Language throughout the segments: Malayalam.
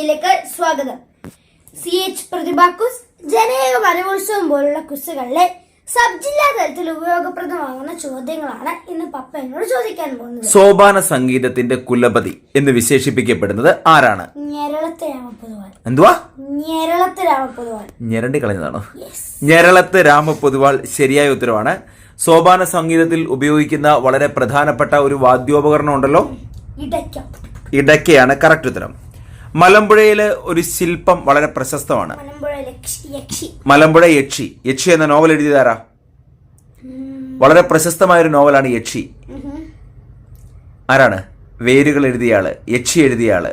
മീഡിയയിലേക്ക് സ്വാഗതം. സി എച്ച് പ്രതിഭാക്കുസ് ജനകീയ വരവോത്സവം പോലുള്ള കുസുകളിലെ സബ് ജില്ലാ തലത്തിൽ ഉപയോഗപ്രദമാകുന്ന ചോദ്യങ്ങളാണ് ഇന്ന് പപ്പ എന്നോട് ചോദിക്കാൻ പോകുന്നത്. സോപാന സംഗീതത്തിന്റെ കുലപതി എന്ന് വിശേഷിപ്പിക്കപ്പെടുന്നത് ആരാണ്? ഞെരളത്ത് രാമപൊതുവാൾ. എന്തുവാ? ഞെരളത്ത് രാമപൊതുവാൾ. ഞെരണ്ടി കളഞ്ഞതാണോ? ഞെരളത്ത് രാമപൊതുവാൾ ശരിയായ ഉത്തരവാണ്. സോപാന സംഗീതത്തിൽ ഉപയോഗിക്കുന്ന വളരെ പ്രധാനപ്പെട്ട ഒരു വാദ്യോപകരണം ഉണ്ടല്ലോ? ഇടയ്ക്ക. ഇടയ്ക്കയാണ് കറക്റ്റ് ഉത്തരം. മലമ്പുഴയിലെ ഒരു ശില്പം വളരെ പ്രശസ്തമാണ്. മലമ്പുഴ യക്ഷി. യക്ഷി എന്ന നോവൽ എഴുതിയതാരാ? വളരെ പ്രശസ്തമായ ഒരു നോവലാണ് യക്ഷി. ആരാണ്? വേരുകൾ എഴുതിയ ആൾ യക്ഷി എഴുതിയ ആൾ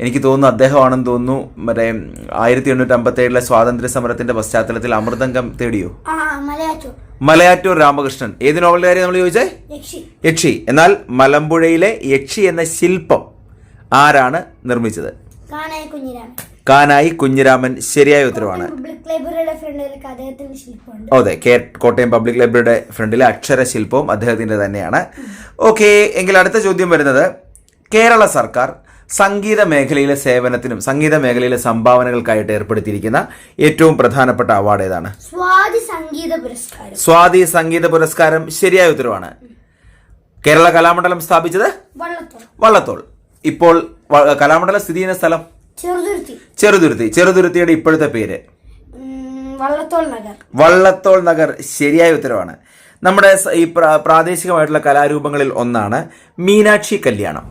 എനിക്ക് തോന്നുന്നു അദ്ദേഹമാണെന്ന് തോന്നുന്നു മറ്റേ ആയിരത്തി എണ്ണൂറ്റി അമ്പത്തി ഏഴിലെ സ്വാതന്ത്ര്യ സമരത്തിന്റെ പശ്ചാത്തലത്തിൽ അമൃതംഗം തേടിയോ? മലയാറ്റൂർ. രാമകൃഷ്ണൻ. ഏത് നോവലിന്റെ കാര്യം നമ്മൾ ചോദിച്ചേ? യക്ഷി. എന്നാൽ മലമ്പുഴയിലെ യക്ഷി എന്ന ശില്പം ആരാണ് നിർമ്മിച്ചത്? കാണായ കുഞ്ഞിരാമൻ. കാനായി കുഞ്ഞിരാമൻ ശരിയായ ഉത്തരവാണ്. പബ്ലിക് ലൈബ്രറിയുടെ ഫ്രണ്ടിൽ അദ്ദേഹത്തിന്റെ ശില്പമുണ്ട്. അതെ കോട്ടയം പബ്ലിക് ലൈബ്രറിയുടെ ഫ്രണ്ടിലെ അക്ഷരശില്പവും അദ്ദേഹത്തിന്റെ തന്നെയാണ്. ഓക്കെ എങ്കിൽ അടുത്ത ചോദ്യം വരുന്നത്. കേരള സർക്കാർ സംഗീത മേഖലയിലെ സേവനത്തിനും സംഗീത മേഖലയിലെ സംഭാവനകൾക്കായിട്ട് ഏർപ്പെടുത്തിയിരിക്കുന്ന ഏറ്റവും പ്രധാനപ്പെട്ട അവാർഡ് ഏതാണ്? സ്വാതി സംഗീത പുരസ്കാരം. സ്വാതി സംഗീത പുരസ്കാരം ശരിയായ ഉത്തരവാണ്. കേരള കലാമണ്ഡലം സ്ഥാപിച്ചത്? വള്ളത്തോൾ. വള്ളത്തോൾ. ഇപ്പോൾ കലാമണ്ഡലം സ്ഥിതി ചെയ്യുന്ന സ്ഥലം? ചെറുതുരുത്തി. ചെറുതുരുത്തി. ചെറുതുരുത്തിയുടെ ഇപ്പോഴത്തെ പേര്? വള്ളത്തോൾ നഗർ. ശരിയായ ഉത്തരവാണ്. നമ്മുടെ ഈ പ്രാദേശികമായിട്ടുള്ള കലാരൂപങ്ങളിൽ ഒന്നാണ് മീനാക്ഷി കല്യാണം.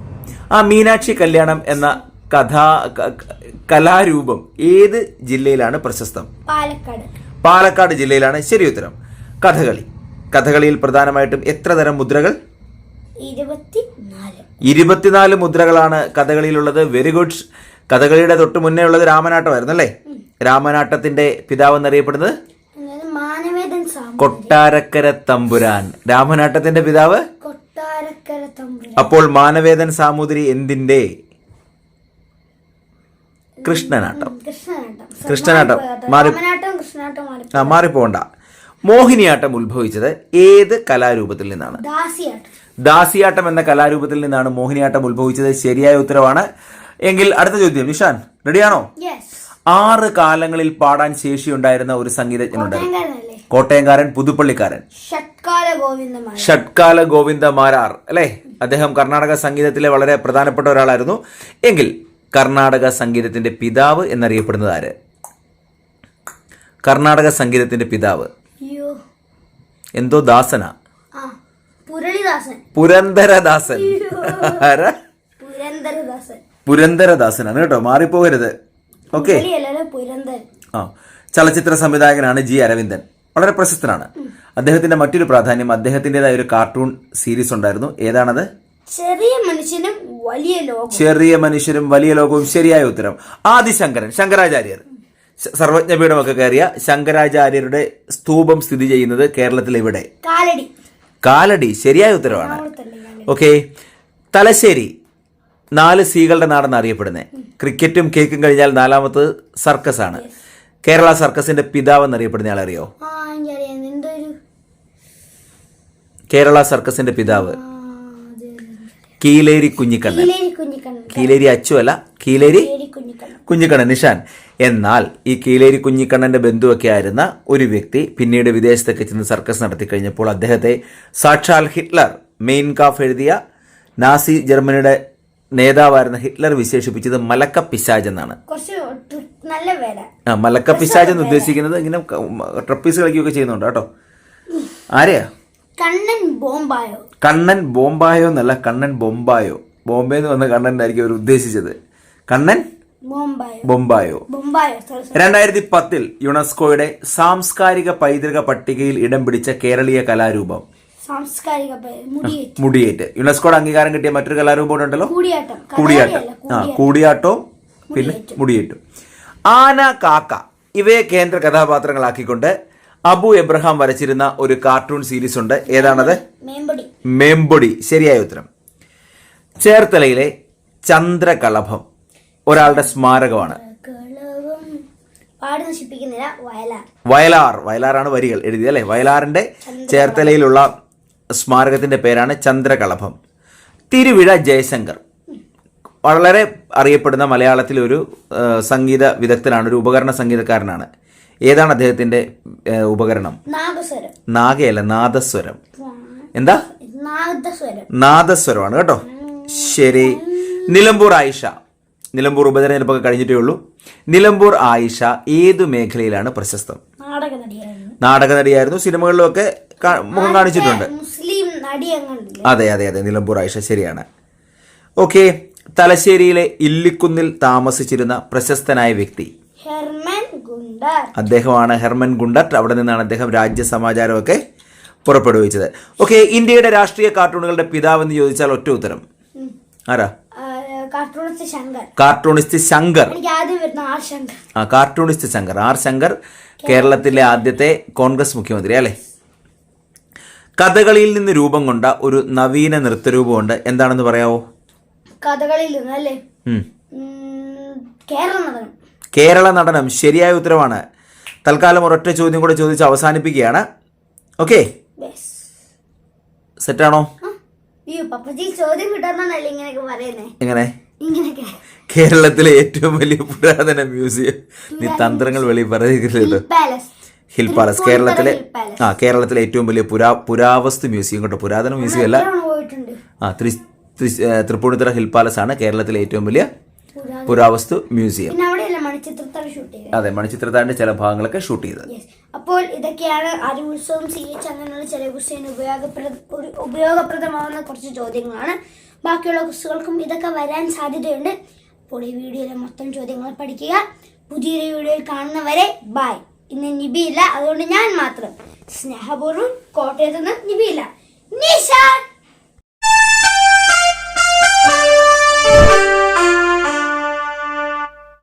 ആ മീനാക്ഷി കല്യാണം എന്ന കഥാ കലാരൂപം ഏത് ജില്ലയിലാണ് പ്രശസ്തം? പാലക്കാട്. പാലക്കാട് ജില്ലയിലാണ് ശരി ഉത്തരം. കഥകളി. കഥകളിയിൽ പ്രധാനമായിട്ടും എത്ര തരം മുദ്രകൾ? ഇരുപത്തിനാല് ഇരുപത്തിനാല് മുദ്രകളാണ് കഥകളിയിലുള്ളത്. വെരി ഗുഡ് കഥകളിയുടെ തൊട്ട് മുന്നേ ഉള്ളത് രാമനാട്ടമായിരുന്നു അല്ലേ? രാമനാട്ടത്തിന്റെ പിതാവ് എന്നറിയപ്പെടുന്നത്? കൊട്ടാരക്കര തമ്പുരാൻ. രാമനാട്ടത്തിന്റെ പിതാവ്? അപ്പോൾ മാനവേദൻ സാമൂതിരി എന്തിന്റെ? കൃഷ്ണനാട്ടം. കൃഷ്ണനാട്ടം. മാറി ആ മാറിപ്പോണ്ട. മോഹിനിയാട്ടം ഉത്ഭവിച്ചത് ഏത് കലാരൂപത്തിൽ നിന്നാണ്? ദാസിയാട്ടം. എന്ന കലാരൂപത്തിൽ നിന്നാണ് മോഹിനിയാട്ടം ഉത്ഭവിച്ചത്. ശരിയായ ഉത്തരവാണ്. എങ്കിൽ അടുത്ത ചോദ്യം നിഷാൻ റെഡിയാണോ? ആറ് കാലങ്ങളിൽ പാടാൻ ശേഷിയുണ്ടായിരുന്ന ഒരു സംഗീതജ്ഞനുണ്ടായിരുന്നു കോട്ടയംകാരനല്ലേ? കോട്ടയംകാരൻ പുതുപ്പള്ളിക്കാരൻ. ഷട്കാല ഗോവിന്ദ മാരാർ അല്ലേ? അദ്ദേഹം കർണാടക സംഗീതത്തിലെ വളരെ പ്രധാനപ്പെട്ട ഒരാളായിരുന്നു. എങ്കിൽ കർണാടക സംഗീതത്തിന്റെ പിതാവ് എന്നറിയപ്പെടുന്നത് ആര്? കർണാടക സംഗീതത്തിന്റെ പിതാവ്. എന്തോ ദാസന? പുരന്ദരദാസൻ. ആരാ? പുരന്ദരദാസനാണ് കേട്ടോ മാറിപ്പോകരുത്. ഓക്കെ. ആ ചലച്ചിത്ര സംവിധായകനാണ് ജി അരവിന്ദൻ. വളരെ പ്രശസ്തനാണ്. അദ്ദേഹത്തിന്റെ മറ്റൊരു പ്രാധാന്യം അദ്ദേഹത്തിന്റെതായ ഒരു കാർട്ടൂൺ സീരീസ് ഉണ്ടായിരുന്നു. ഏതാണത്? ചെറിയ മനുഷ്യനും വലിയ ലോകവും. ചെറിയ മനുഷ്യരും വലിയ ലോകവും ശരിയായ ഉത്തരം. ആദിശങ്കരൻ ശങ്കരാചാര്യർ. സർവജ്ഞപീഠമൊക്കെ കയറിയ ശങ്കരാചാര്യരുടെ സ്തൂപം സ്ഥിതി ചെയ്യുന്നത് കേരളത്തിൽ എവിടെ? കാലടി. കാലടി. ശരിയായ ഉത്തരവാണ്. ഓക്കെ. തലശ്ശേരി. നാല് സീകളുടെ നാടെന്ന് അറിയപ്പെടുന്നത്. ക്രിക്കറ്റും കേക്കും കഴിഞ്ഞാൽ നാലാമത്തത് സർക്കസ് ആണ് കേരള സർക്കസിന്റെ പിതാവ് എന്നറിയപ്പെടുന്ന ആളറിയോ കേരള സർക്കസിന്റെ പിതാവ്. കീലേരി കുഞ്ഞിക്കണ്ണൻ. കീലേരി അച്ചു അല്ല കീലേരി കുഞ്ഞിക്കണ്ണൻ. നിഷാൻ. എന്നാൽ ഈ കീലേരി കുഞ്ഞിക്കണ്ണന്റെ ബന്ധുവൊക്കെ ആയിരുന്ന ഒരു വ്യക്തി പിന്നീട് വിദേശത്തൊക്കെ ചെന്ന് സർക്കസ് നടത്തി കഴിഞ്ഞപ്പോൾ അദ്ദേഹത്തെ സാക്ഷാൽ ഹിറ്റ്ലർ മെയിൻ കാഫ് എഴുതിയ നാസി ജർമ്മനിയുടെ നേതാവായിരുന്ന ഹിറ്റ്ലർ വിശേഷിപ്പിച്ചത് മലക്ക പിശാജ് എന്നാണ്. ആ മലക്ക പിശാജ് എന്ന് ഉദ്ദേശിക്കുന്നത് ഇങ്ങനെ ട്രപ്പീസ് കളിക്കുകയൊക്കെ ചെയ്യുന്നുണ്ട് കേട്ടോ. ആരെയാ? കണ്ണൻ ബോംബായോ. കണ്ണൻ ബോംബായോ എന്നല്ല കണ്ണൻ ബോംബായോ ബോംബെ എന്ന് വന്ന കണ്ണനായിരിക്കും അവർ ഉദ്ദേശിച്ചത്. കണ്ണൻ? ബൊമ്പായോ രണ്ടായിരത്തി പത്തിൽ യുനെസ്കോയുടെ സാംസ്കാരിക പൈതൃക പട്ടികയിൽ ഇടം പിടിച്ച കേരളീയ കലാരൂപം. സാംസ്കാരിക മുടിയേറ്റ്. യുനെസ്കോയുടെ അംഗീകാരം കിട്ടിയ മറ്റൊരു കലാരൂപം ഉണ്ടല്ലോ? കൂടിയാട്ടം. ആ കൂടിയാട്ടവും പിന്നെ മുടിയേറ്റും. ആന കാക്ക ഇവയെ കേന്ദ്ര കഥാപാത്രങ്ങളാക്കിക്കൊണ്ട് അബു എബ്രഹാം വരച്ചിരുന്ന ഒരു കാർട്ടൂൺ സീരീസ് ഉണ്ട്. ഏതാണത്? മേമ്പൊടി. ശരിയായ ഉത്തരം. ചേർത്തലയിലെ ചന്ദ്രകളഭം ഒരാളുടെ സ്മാരകമാണ്. വയലാർ. വയലാറാണ് വരികൾ എഴുതിയത് അല്ലേ? വയലാറിന്റെ ചേർത്തലയിലുള്ള സ്മാരകത്തിന്റെ പേരാണ് ചന്ദ്രകളഭം തിരുവിഴ ജയശങ്കർ. വളരെ അറിയപ്പെടുന്ന മലയാളത്തിലെ ഒരു സംഗീത വിദഗ്ധനാണ് ഒരു ഉപകരണ സംഗീതക്കാരനാണ്. ഏതാണ് അദ്ദേഹത്തിന്റെ ഉപകരണം? നാഗയല്ല നാദസ്വരം. എന്താ? നാദസ്വരം. നാദസ്വരമാണ് കേട്ടോ. ശരി. നിലമ്പൂർ ആയിഷ. നിലമ്പൂർ ഉപതെരഞ്ഞെടുപ്പൊക്കെ കഴിഞ്ഞിട്ടേ ഉള്ളൂ. നിലമ്പൂർ ആയിഷ ഏതു മേഖലയിലാണ് പ്രശസ്തം? നാടക നടിയായിരുന്നു. സിനിമകളിലുമൊക്കെ മുഖം കാണിച്ചിട്ടുണ്ട്. അതെ അതെ അതെ. നിലമ്പൂർ ആയിഷ ശരിയാണ്. ഓക്കെ തലശ്ശേരിയിലെ ഇല്ലിക്കുന്നിൽ താമസിച്ചിരുന്ന പ്രശസ്തനായ വ്യക്തി. അദ്ദേഹമാണ് ഹെർമൻ ഗുണ്ടർട്ട് അവിടെ നിന്നാണ് അദ്ദേഹം രാജ്യ സമാചാരമൊക്കെ പുറപ്പെടുവിച്ചത്. ഓക്കെ ഇന്ത്യയുടെ രാഷ്ട്രീയ കാർട്ടൂണുകളുടെ പിതാവെന്ന് ചോദിച്ചാൽ ഒറ്റ ഉത്തരം. ആരാ? Cartoonist Shankar cartoonist Shankar. ആ കാർട്ടൂണിസ്റ്റ് ശങ്കർ ആർ ശങ്കർ കേരളത്തിലെ ആദ്യത്തെ കോൺഗ്രസ് മുഖ്യമന്ത്രി അല്ലേ? കഥകളിയിൽ നിന്ന് രൂപം കൊണ്ട ഒരു നവീന നൃത്തരൂപമുണ്ട്. എന്താണെന്ന് പറയാവോ? കഥകളിൽ നിന്ന് അല്ലേ? കേരള നടനം. കേരള നടനം ശരിയായ ഉത്തരവാണ്. തൽക്കാലം ഒരൊറ്റ ചോദ്യം കൂടെ ചോദിച്ച് അവസാനിപ്പിക്കുകയാണ്. ഓക്കെ? സെറ്റ് സെറ്റാണോ ചോദ്യം കിട്ടാന്നല്ലേ ഇങ്ങനെ പറയുന്നത് എങ്ങനെ? കേരളത്തിലെ ഏറ്റവും വലിയ പുരാതന മ്യൂസിയം. നീ തന്ത്രങ്ങൾ വെളി പറയുന്നത് ഹിൽ പാലസ്. കേരളത്തിലെ ആ കേരളത്തിലെ ഏറ്റവും വലിയ പുരാ പുരാവസ്തു മ്യൂസിയം കേട്ടോ. പുരാതന മ്യൂസിയം അല്ല. ആ ത്രി തൃപ്പൂണിത്തുറ ഹിൽ പാലസ് ആണ് കേരളത്തിലെ ഏറ്റവും വലിയ പുരാവസ്തു മ്യൂസിയം. അതെ മണിച്ചിത്രത്താഴിന്റെ ചില ഭാഗങ്ങളൊക്കെ ഷൂട്ട് ചെയ്തത്. അപ്പോൾ ഇതൊക്കെയാണ് അറിവുത്സവം സി എച്ച് അങ്ങനെയുള്ള ചില ഉപയോഗപ്രദ ഉപയോഗപ്രദമാവുന്ന കുറച്ച് ചോദ്യങ്ങളാണ്. ബാക്കിയുള്ള ക്വസ്റ്റുകൾക്കും ഇതൊക്കെ വരാൻ സാധ്യതയുണ്ട്. അപ്പോൾ ഈ വീഡിയോയിലെ മൊത്തം ചോദ്യങ്ങൾ പഠിക്കുക. പുതിയൊരു വീഡിയോയിൽ കാണുന്നവരെ ബായ് ഇന്ന് നിബിയില്ല. അതുകൊണ്ട് ഞാൻ മാത്രം സ്നേഹപൂർവം കോട്ടയത്ത് നിബിയില്ല.